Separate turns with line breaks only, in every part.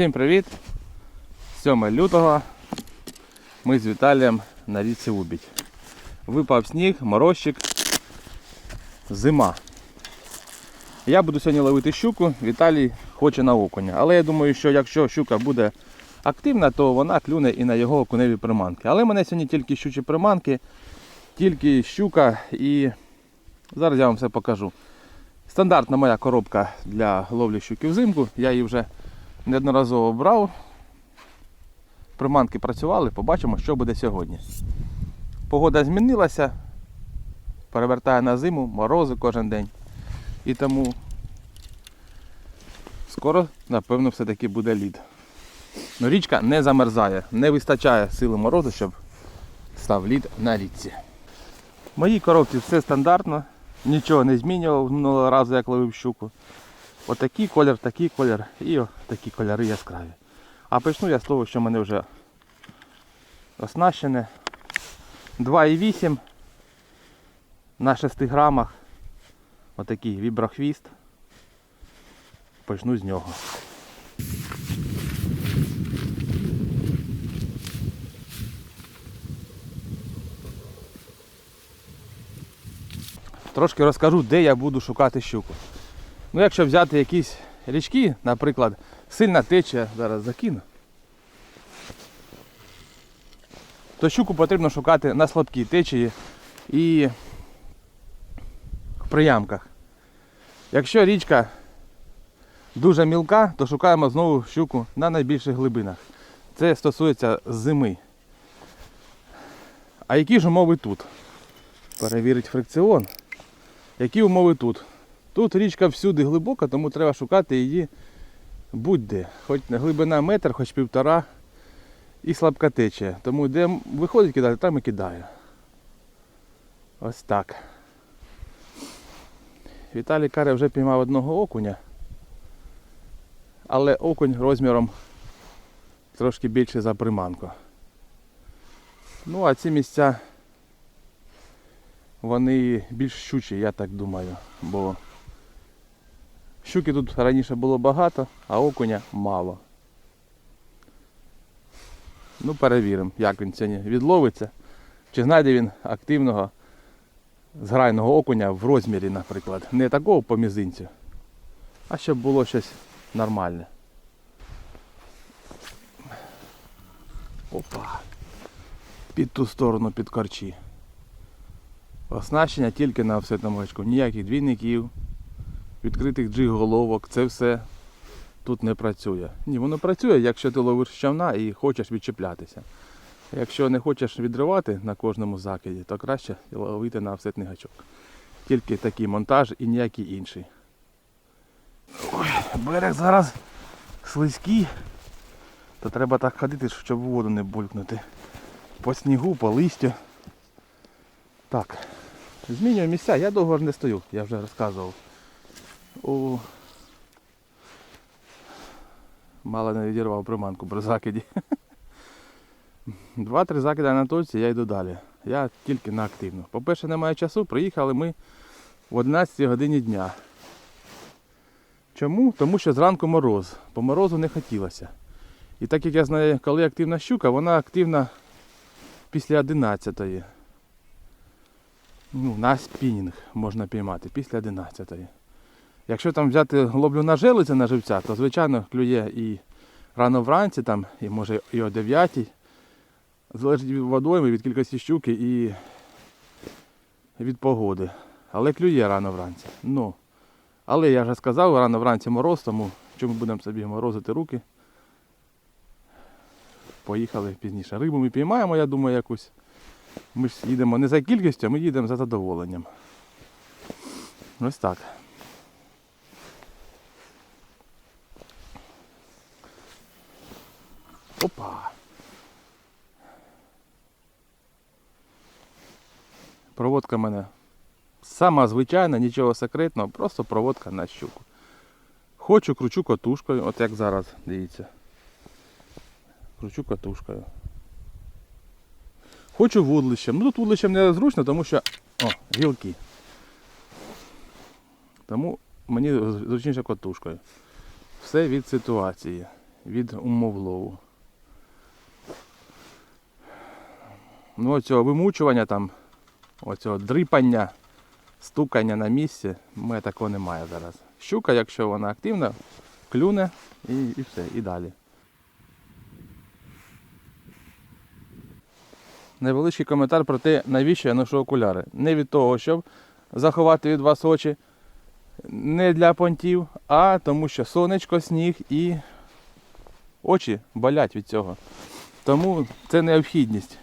Всім привіт! 7 лютого ми з Віталієм на річці Убідь. Випав сніг, морозчик, зима. Я буду сьогодні ловити щуку, Віталій хоче на окуня. Але я думаю, що якщо щука буде активна, то вона клюне і на його окуневі приманки. Але мене сьогодні тільки щучі приманки, тільки щука і зараз я вам все покажу. Стандартна моя коробка для ловлі щуки взимку. Я її вже неодноразово брав. Приманки працювали, побачимо, що буде сьогодні. Погода змінилася, перевертає на зиму, морози кожен день. І тому скоро, напевно, все-таки буде лід. Ну, річка не замерзає, не вистачає сили морозу, щоб став лід на річці. В моїй коробці все стандартно, нічого не змінював минулого разу, як ловив щуку. Отакий колір, такий колір і такі кольори яскраві. А почну я з того, що в мене вже оснащене. 2,8 на 6 грамах. Отакий віброхвіст. Почну з нього. Трошки розкажу, де я буду шукати щуку. Ну, якщо взяти якісь річки, наприклад, сильна течія, зараз закину, то щуку потрібно шукати на слабкій течії і в приямках. Якщо річка дуже мілка, то шукаємо знову щуку на найбільших глибинах. Це стосується зими. А які ж умови тут? Перевірить фрикціон. Які умови тут? Тут річка всюди глибока, тому треба шукати її будь-де. Хоч глибина метр, хоч півтора і слабка течія. Тому де виходить кидати, там і кидаю. Ось так. Віталій Каре вже піймав одного окуня. Але окунь розміром трошки більше за приманку. Ну а ці місця вони більш щучі, я так думаю. Бо щуки тут раніше було багато, а окуня мало. Ну, перевіримо, як він сьогодні відловиться. Чи знайде він активного зграйного окуня в розмірі, наприклад. Не такого по мізинцю, а щоб було щось нормальне. Опа. Під ту сторону під корчі. Оснащення тільки на офсетному гачку. Ніяких двійників, відкритих джиг-головок, це все тут не працює. Ні, воно працює, якщо ти ловиш щавна і хочеш відчіплятися. Якщо не хочеш відривати на кожному закиді, то краще ловити на офсетний гачок. Тільки такий монтаж і ніякий інший. Ой, берег зараз слизький, то треба так ходити, щоб воду не булькнути. По снігу, по листю. Так, змінюю місця, я довго не стою, я вже розказував. О, мало не відірвав приманку при закиді. Два-три закиди на точці, я йду далі. Я тільки на активну. По-перше, немає часу, приїхали ми в 11 годині дня. Чому? Тому що зранку мороз. По морозу не хотілося. І так як я знаю, коли активна щука, вона активна після 11-ї. Ну, на спінінг можна піймати після 11-ї. Якщо там взяти лоблю на желиця на живця, то звичайно клює і рано вранці, там, і може і о 9 Залежить від водойми, від кількості щуки і від погоди. Але клює рано вранці. Ну, але я вже сказав, рано вранці мороз, тому що ми будемо собі морозити руки. Поїхали пізніше. Рибу ми піймаємо, я думаю, якусь. Ми ж їдемо не за кількістю, а ми їдемо за задоволенням. Ось так. Опа. Проводка в мене сама звичайна, нічого секретного, просто проводка на щуку. Хочу, кручу котушкою, от як зараз, дивіться. Кручу котушкою. Хочу вудлищем. Ну тут вудлищем не зручно, тому що... О, гілки. Тому мені зручніше котушкою. Все від ситуації. від умов лову. Ну, оцього вимучування там, оцього дрипання, стукання на місці, мене такого немає зараз. Щука, якщо вона активна, клюне і, і все, і далі. Невеличкий коментар про те, навіщо я ношу окуляри. Не від того, щоб заховати від вас очі, не для понтів, а тому що сонечко, сніг і очі болять від цього. Тому це необхідність.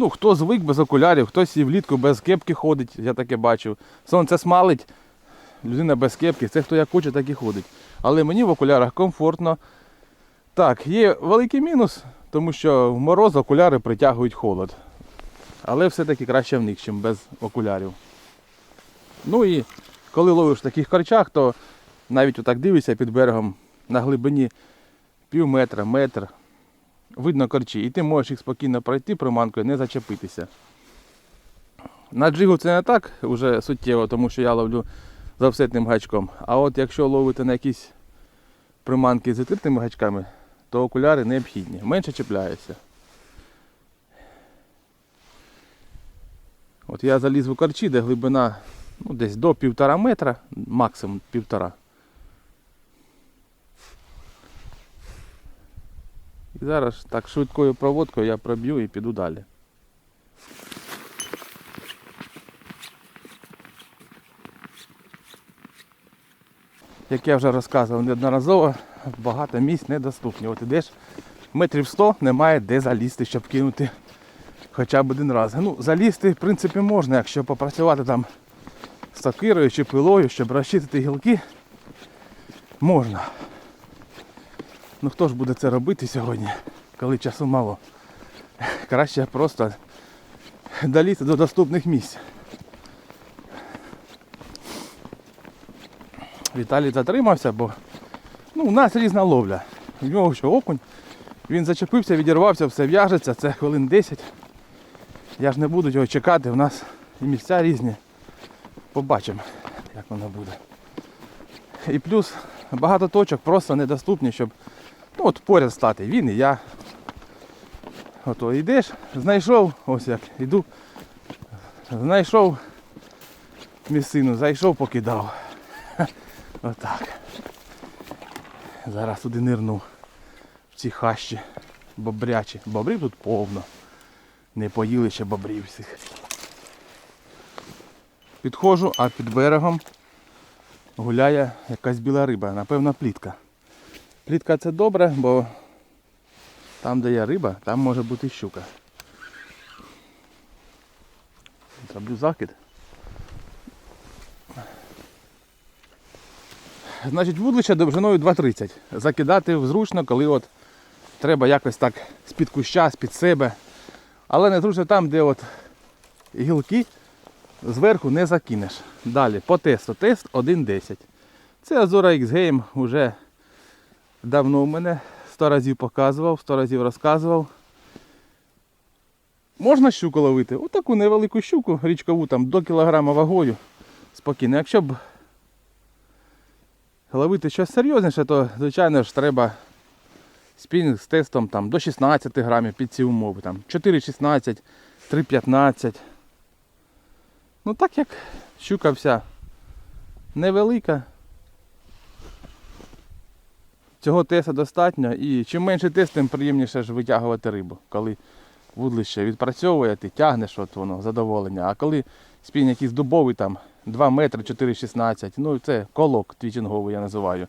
Ну, хто звик без окулярів, хтось і влітку без кепки ходить, я таке бачив. Сонце смалить, людина без кепки, це хто як хоче, так і ходить. Але мені в окулярах комфортно. Так, є великий мінус, тому що в мороз окуляри притягують холод. Але все-таки краще в них, ніж без окулярів. Ну і коли ловиш в таких корчах, то навіть отак дивишся під берегом на глибині пів метра, метр, видно корчі, і ти можеш їх спокійно пройти приманкою, не зачепитися. На джигу це не так вже суттєво, тому що я ловлю з офсетним гачком. А от якщо ловити на якісь приманки з відкритими гачками, то окуляри необхідні. Менше чіпляєшся. От я заліз в корчі, де глибина ну, десь до півтора метра, максимум півтора. Зараз так швидкою проводкою я проб'ю і піду далі. Як я вже розказував неодноразово, багато місць недоступні. От ідеш метрів 100 немає де залізти, щоб кинути хоча б один раз. Ну, залізти, в принципі, можна, якщо попрацювати там сокирою чи пилою, щоб розчистити гілки, можна. Ну хто ж буде це робити сьогодні, коли часу мало? Краще просто долізти до доступних місць. Віталій затримався, бо ну, у нас різна ловля. У нього що окунь, він зачепився, відірвався, все в'яжеться, це хвилин 10. Я ж не буду його чекати, у нас і місця різні. Побачимо, як воно буде. І плюс багато точок просто недоступні, щоб ну, от поряд стати. Він і я. Ото йдеш, знайшов, ось як іду, знайшов місцину, зайшов, покидав. Отак. Зараз туди нирну в ці хащі бобрячі. Бобрів тут повно. Не поїли ще бобрів всіх. Підходжу, а під берегом гуляє якась біла риба, напевно плітка. Плітка це добре, бо там, де є риба, там може бути щука. Зроблю закид. Значить, вудлище довжиною 2,30. Закидати зручно, коли от треба якось так з-під куща, з-під себе. Але не зручно там, де от гілки зверху не закинеш. Далі по тесту. Тест 1.10. Це Azura X Game вже давно у мене 100 разів показував, 100 разів розказував. Можна щуку ловити? Отаку невелику щуку, річкову там до кілограма вагою. Спокійно. Якщо б ловити щось серйозніше, то звичайно ж треба спінінг з тестом там, до 16 грамів під ці умови. Там 4,16, 3,15. Ну так як щука вся невелика. Цього теста достатньо і чим менше тест, тим приємніше ж витягувати рибу. Коли вудлище відпрацьовує, ти тягнеш от воно задоволення. А коли спінь якийсь дубовий там 2 метри 4,16, ну це колок твічинговий я називаю.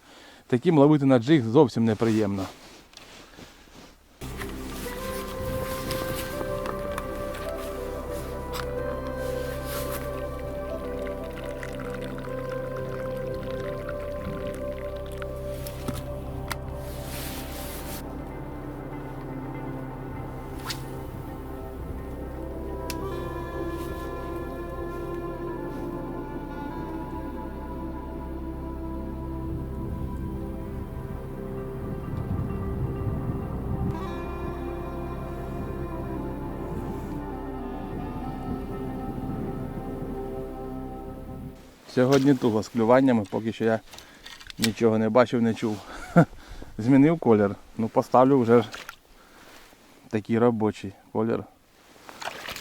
Таким ловити на джиг зовсім неприємно. Сьогодні туго з клюваннями, поки що я нічого не бачив, не чув. змінив колір. Ну поставлю вже такий робочий колір.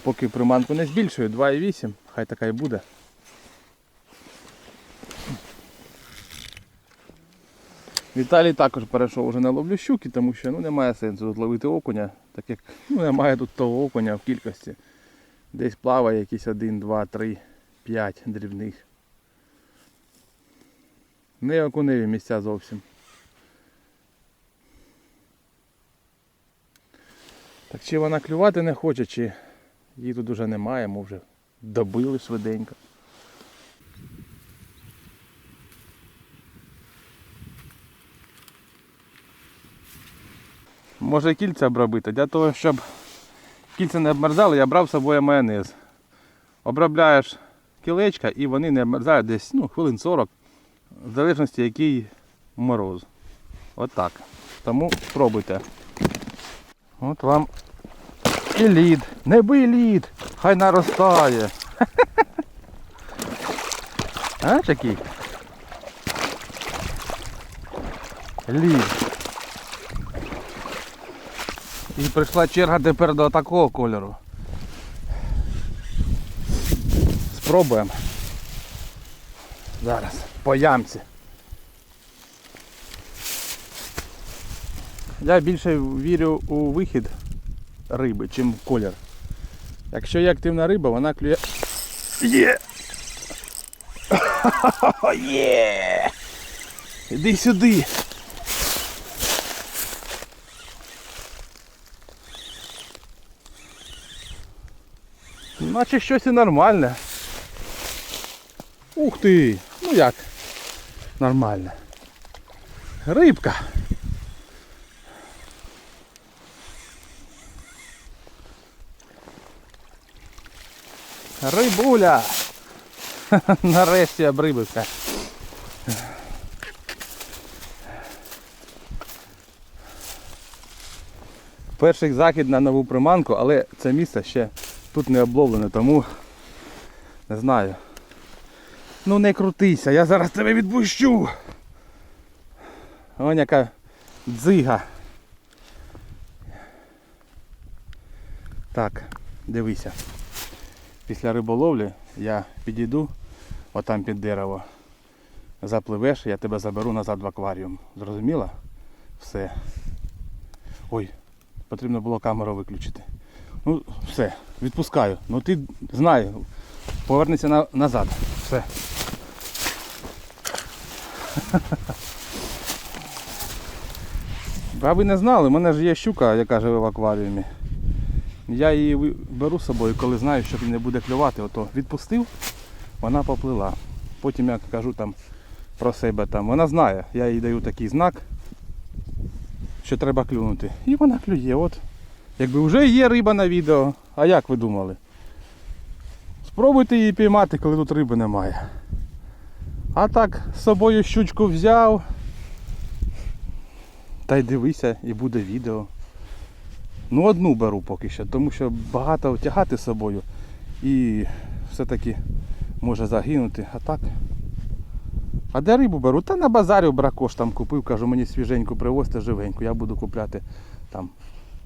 Поки приманку не збільшую, 2,8, хай така і буде. Віталій також перейшов вже на ловлю щуки, тому що ну, немає сенсу тут ловити окуня, так як ну, немає тут того окуня в кількості. Десь плаває якісь 1, 2, 3, 5 дрібних. Не окуневі місця зовсім. Так чи вона клювати не хоче, чи її тут уже немає, може добили швиденько. Може кільця обробити. Для того, щоб кільця не обмерзали, я брав з собою майонез. Обробляєш кілечка і вони не обмерзають десь ну, хвилин 40, в залежності який мороз. Отак. Тому спробуйте. От вам і лід. Не бий лід, хай наростає. А, який? Лід. І прийшла черга тепер до такого кольору. Спробуємо. Зараз. По ямці. Я більше вірю у вихід риби, чим в колір. Якщо є активна риба, вона клює. Є! Є! Іди сюди! Наче щось і нормальне. Ух ти! Ну як? Нормальне. Рибка. Рибуля! Нарешті обрибився. Перший захід на нову приманку, але це місце ще тут не обловлене, тому не знаю. Ну не крутися, я зараз тебе відпущу. Вон яка дзига. Так, дивися. Після риболовлі я підійду отам під дерево. Запливеш, я тебе заберу назад в акваріум. Зрозуміла? Все. Ой, потрібно було камеру виключити. Ну, все, відпускаю. Ну ти знай, повернися на, назад. Все. А ви не знали, у мене ж є щука, яка живе в акваріумі. Я її беру з собою, коли знаю, що він не буде клювати, ото відпустив, вона поплила. Потім я кажу там про себе там. Вона знає, я їй даю такий знак, що треба клюнути. І вона клює. От. Якби вже є риба на відео, а як ви думали? Спробуйте її піймати, коли тут риби немає. А так з собою щучку взяв. Та й дивися, і буде відео. Ну одну беру поки що, тому що багато тягати з собою і все-таки може загинути. А так. А де рибу беру? Та на базарі бракош там купив, кажу, мені свіженьку привозьте живеньку, я буду купляти там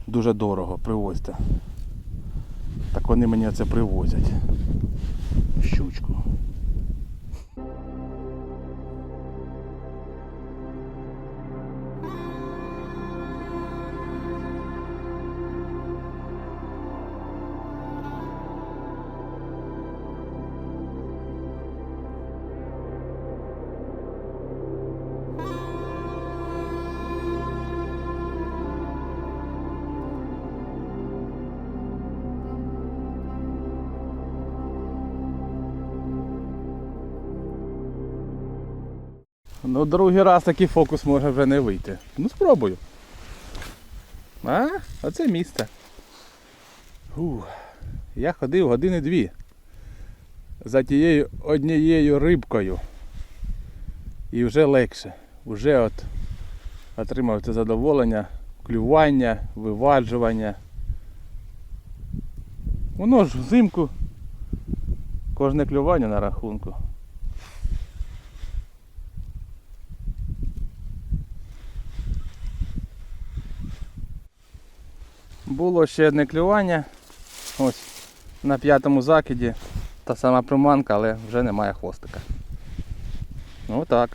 дуже дорого, привозьте. Так вони мені це привозять. Щучку. Ну другий раз такий фокус може вже не вийти. Ну спробую. А, оце місце. Ух. Я ходив години дві за тією однією рибкою. І вже легше. Вже от отримав це задоволення, клювання, виваджування. Воно ж взимку кожне клювання на рахунку. Було ще одне клювання. Ось на п'ятому закиді. Та сама приманка, але вже немає хвостика. Ну так.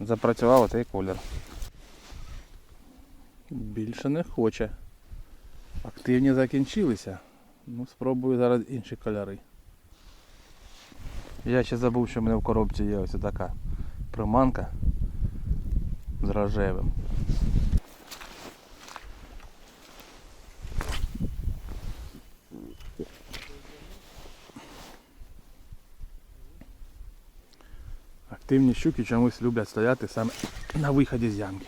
Запрацював цей колір. Більше не хоче. Активні закінчилися. Ну, спробую зараз інші кольори. Я ще забув, що в мене в коробці є ось така приманка з рожевим. Активні щуки чомусь люблять стояти саме на виході з ямки.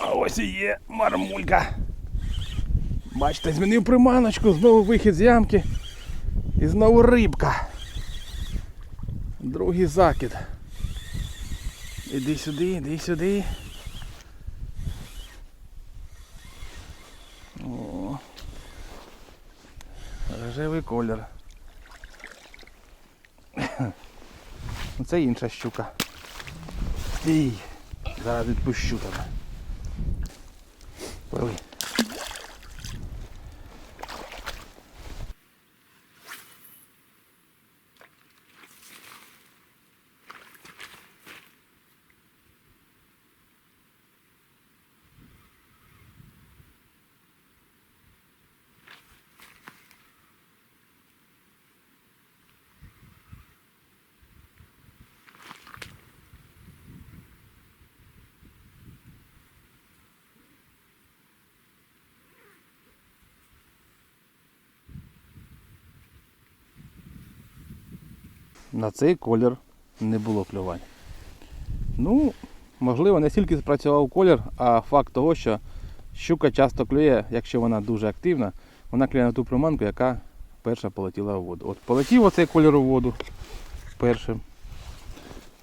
А ось і є мармулька. Бачите, змінив приманочку, знову вихід з ямки. І знову рибка. Другий закид. Іди сюди, іди сюди. О. Рожевий колір. Ну, Це інша щука. Стій. Зараз відпущу тебе. Пливи. На цей колір не було клювань. Ну, можливо, не стільки спрацював колір, а факт того, що щука часто клює, якщо вона дуже активна, вона клює на ту приманку, яка перша полетіла в воду. От полетів оцей колір у воду першим,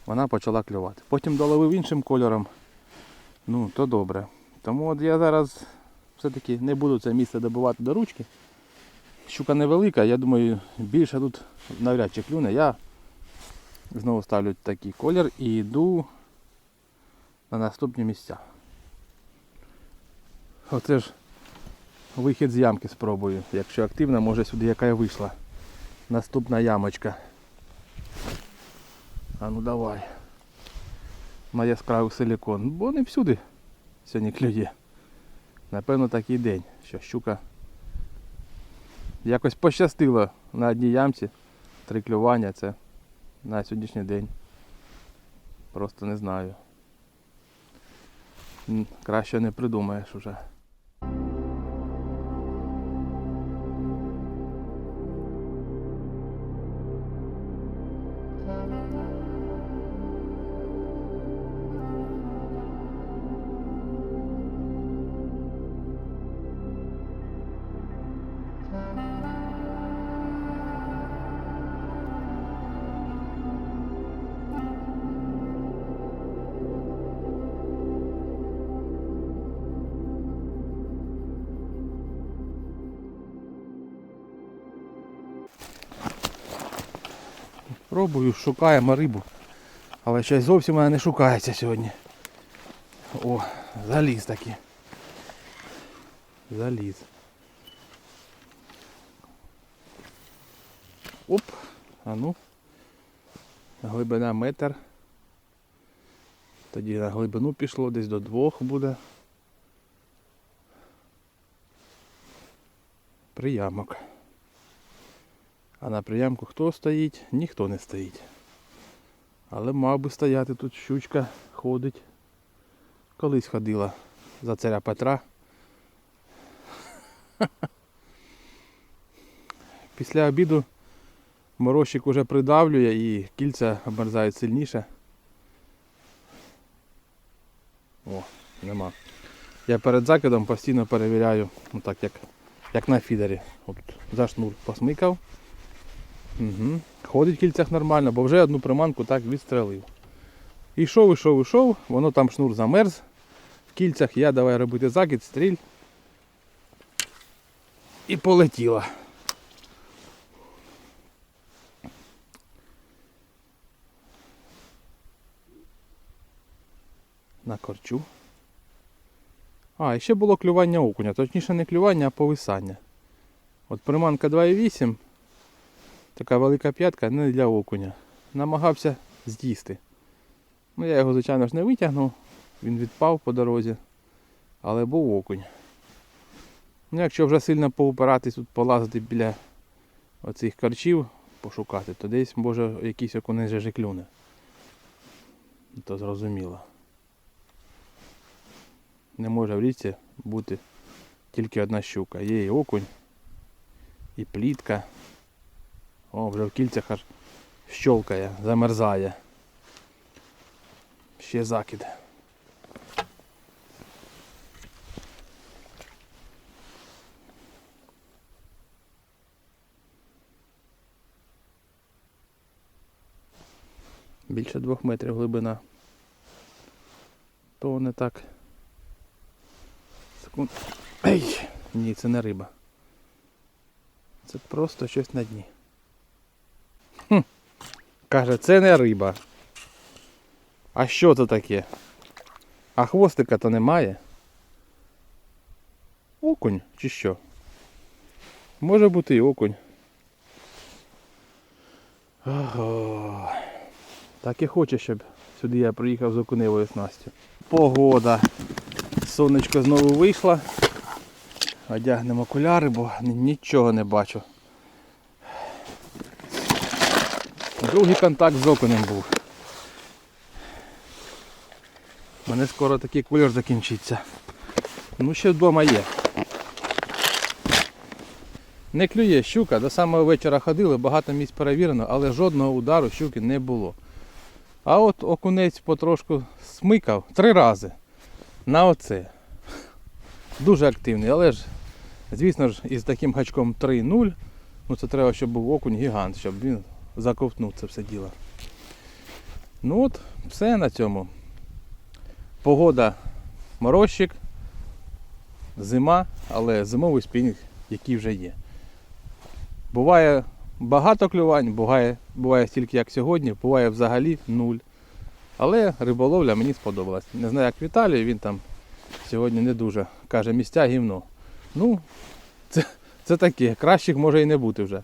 вона почала клювати. Потім доловив іншим кольором, ну, то добре. Тому от я зараз все-таки не буду це місце добувати до ручки. Щука невелика, я думаю, більше тут навряд чи клюне. Я Знову ставлю такий колір і йду на наступні місця. Оце ж вихід з ямки спробую. Якщо активна, може сюди яка і вийшла. Наступна ямочка. А ну давай. На яскравий силікон. Бо не всюди сьогодні клює. Напевно такий день, що щука якось пощастило на одній ямці. Три клювання це на сьогоднішній день. Просто не знаю. Краще не придумаєш уже. Пробую, шукаємо рибу. Але щось зовсім вона не шукається сьогодні. О, заліз таки. Заліз. Оп, а ну. Глибина метр. Тоді на глибину пішло, десь до двох буде. Приямок. А на приямку хто стоїть? Ніхто не стоїть. Але мав би стояти тут щучка ходить. Колись ходила за царя Петра. Після обіду морозчик уже придавлює і кільця обмерзають сильніше. О, нема. Я перед закидом постійно перевіряю, ну так як, як на фідері. От за шнур посмикав. Угу. Ходить в кільцях нормально, бо вже одну приманку так відстрелив. Ішов, ішов, ішов, воно там шнур замерз. В кільцях я давай робити закид, стріль. І полетіла. На корчу. А, ще було клювання окуня. Точніше не клювання, а повисання. От приманка 2,8. Така велика п'ятка не для окуня. Намагався з'їсти. Ну, я його, звичайно ж, не витягнув. Він відпав по дорозі. Але був окунь. Ну, якщо вже сильно поупиратись, тут полазити біля оцих корчів, пошукати, то десь може якийсь окунець же клюне. То зрозуміло. Не може в річці бути тільки одна щука. Є і окунь, і плітка. О, вже в кільцях аж щолкає, замерзає. Ще закид. Більше двох метрів глибина. То не так. Секунд. Ей! Ні, це не риба. Це просто щось на дні. Каже, це не риба. А що це таке? А хвостика то немає? Окунь чи що? Може бути і окунь. Ого. Так і хоче, щоб сюди я приїхав з окуневою снастю. Погода. Сонечко знову вийшло. Одягнемо окуляри, бо нічого не бачу. Другий контакт з окунем був. У мене скоро такий кольор закінчиться. Ну ще вдома є. Не клює щука, до самого вечора ходили, багато місць перевірено, але жодного удару щуки не було. А от окунець потрошку смикав три рази на оце. Дуже активний, але ж, звісно ж, із таким гачком 3-0, ну це треба, щоб був окунь гігант, щоб він заковтнув це все діло. Ну от, все на цьому. Погода морозчик, зима, але зимовий спінінг, який вже є. Буває багато клювань, буває, буває стільки, як сьогодні, буває взагалі нуль. Але риболовля мені сподобалась. Не знаю, як Віталій, він там сьогодні не дуже. Каже, місця гівно. Ну, це, це таке, кращих може і не бути вже.